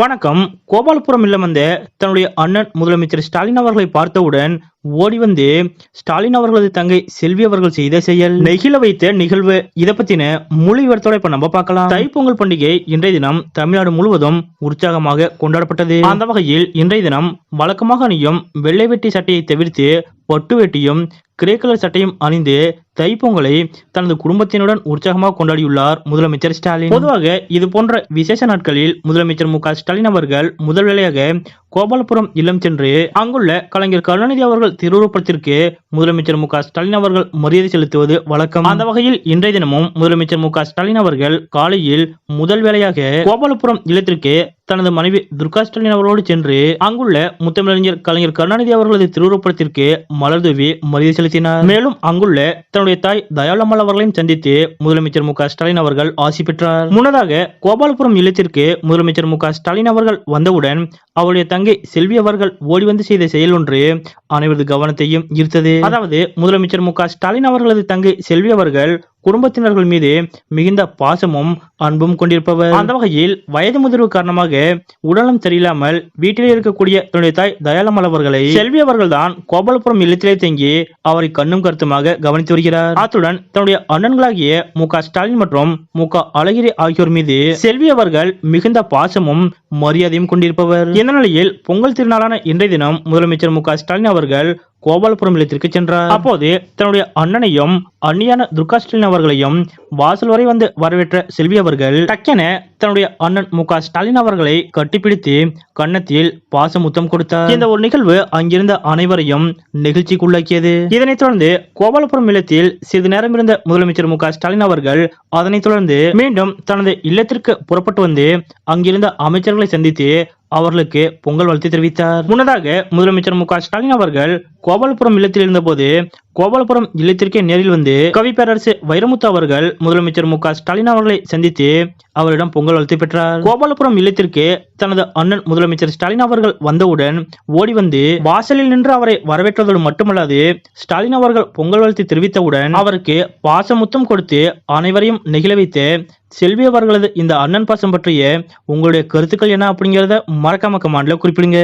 வணக்கம். கோபாலபுரம் இல்லம் வந்து தன்னுடைய அண்ணன் முதலமைச்சர் ஸ்டாலின் அவர்களை பார்த்தவுடன் ஓடி வந்து ஸ்டாலின் அவர்களது தங்கை செல்வி அவர்கள் செய்த செயல். நெகிழ வைத்த நிகழ்வு. இதை பத்தின முழு விவரத்தோட இப்ப நம்ம பார்க்கலாம். தைப்பொங்கல் பண்டிகை இன்றைய தினம் தமிழ்நாடு முழுவதும் உற்சாகமாக கொண்டாடப்பட்டது. அந்த வகையில் இன்றைய தினம் வழக்கமாக அணியும் வெள்ளை வெட்டி சட்டையை தவிர்த்து பட்டு வெட்டியும் கிரே கலர் சட்டையும் அணிந்து தைப்பொங்கலை தனது குடும்பத்தினுடன் உற்சாகமாக கொண்டாடியுள்ளார் முதலமைச்சர் ஸ்டாலின். பொதுவாக இது போன்ற விசேஷ நாட்களில் முதலமைச்சர் மு ஸ்டாலின் அவர்கள் முதல் வேலையாக கோபாலபுரம் இல்லம் சென்று அங்குள்ள கலைஞர் கருணாநிதி அவர்கள் திருவுருப்படத்திற்கு முதலமைச்சர் மு ஸ்டாலின் அவர்கள் மரியாதை செலுத்துவது வழக்கம். அந்த வகையில் இன்றைய தினமும் முதலமைச்சர் மு ஸ்டாலின் அவர்கள் காலையில் முதல் வேலையாக கோபாலபுரம் இல்லத்திற்கு தனது மனைவி துர்கா ஸ்டாலின் அவர்களோடு சென்று அங்குள்ள முத்தமிழறிஞர் கலைஞர் கருணாநிதி அவர்களது திருவுருப்படத்திற்கு மலர்தூவி மரியாதை செலுத்தினார். மேலும் அங்குள்ள தன்னுடைய தாய் தயாளம்மாள் அவர்களையும் சந்தித்து முதலமைச்சர் மு ஸ்டாலின் அவர்கள் ஆசி பெற்றார். முன்னதாக கோபாலபுரம் இல்லத்திற்கு முதலமைச்சர் மு ஸ்டாலின் அவர்கள் வந்தவுடன் அவருடைய தங்கை செல்வி அவர்கள் ஓடி வந்து செய்த செயல் ஒன்று அனைவரது கவனத்தையும் ஈர்த்தது. அதாவது முதலமைச்சர் மு ஸ்டாலின் அவர்களது தங்கை செல்வி அவர்கள் குடும்பத்தினர்கள் மீது மிகுந்த பாசமும் அன்பும் கொண்டிருப்பவர். அந்த வகையில் வயது முதிர்வு காரணமாக உடலம் சரியில்லாமல் வீட்டிலே இருக்கக்கூடிய தன்னுடைய தாய் தயாளம்மாள் அவர்களை செல்வி அவர்கள்தான் கோபாலபுரம் இல்லத்திலே தங்கி அவரை கண்ணும் கருத்துமாக கவனித்து வருகிறார். அத்துடன் தன்னுடைய அண்ணன்களாகிய மு ஸ்டாலின் மற்றும் மு அழகிரி ஆகியோர் மீது செல்வி அவர்கள் மிகுந்த பாசமும் மரியாதையும் கொண்டிருப்பவர். இந்த நிலையில் பொங்கல் திருநாளான இன்றைய தினம் முதலமைச்சர் மு ஸ்டாலின் அவர்கள் கோபாலபுரம் இல்லத்திற்கு சென்றார். அப்போது தன்னுடைய அண்ணனையும் அண்ணியான துர்கா ஸ்டாலின் அவர்களையும் வாசல் வரை வந்து வரவேற்ற செல்வி அவர்கள் டக்கென தன்னுடைய அண்ணன் மு ஸ்டாலின் அவர்களை கட்டிப்பிடித்து கன்னத்தில் பாசமுத்தம் கொடுத்தார். இந்த ஒரு நிகழ்வு அங்கிருந்த அனைவரையும் நெகிழ்ச்சிக்குள்ளாக்கியது. இதனைத் தொடர்ந்து கோபாலபுரம் இல்லத்தில் சிறிது நேரம் இருந்த முதலமைச்சர் மு ஸ்டாலின் அவர்கள் அதனைத் தொடர்ந்து மீண்டும் தனது இல்லத்திற்கு புறப்பட்டு வந்து அங்கிருந்த அமைச்சர்களை சந்தித்து அவர்களுக்கு பொங்கல் வாழ்த்து தெரிவித்தார். முன்னதாக முதலமைச்சர் மு க ஸ்டாலின் அவர்கள் கோபாலபுரம் இல்லத்தில் இருந்தபோது கோபாலபுரம் இல்லத்திற்கே நேரில் வந்து கவி பேரரசு வைரமுத்து அவர்கள் முதலமைச்சர் மு ஸ்டாலின் அவர்களை சந்தித்து அவரிடம் பொங்கல் வாழ்த்து பெற்றார். கோபாலபுரம் இல்லத்திற்கு தனது அண்ணன் முதலமைச்சர் ஸ்டாலின் அவர்கள் வந்தவுடன் ஓடி வந்து வாசலில் நின்று அவரை வரவேற்றதோடு மட்டுமல்லாது ஸ்டாலின் அவர்கள் பொங்கல் வாழ்த்து தெரிவித்தவுடன் அவருக்கு பாசமுத்தம் கொடுத்து அனைவரையும் நெகிழ வைத்து செல்வி அவர்களது இந்த அண்ணன் பாசம் பற்றிய உங்களுடைய கருத்துக்கள் என்ன அப்படிங்கிறத மறக்காம கமாண்ட்ல குறிப்பிடுங்க.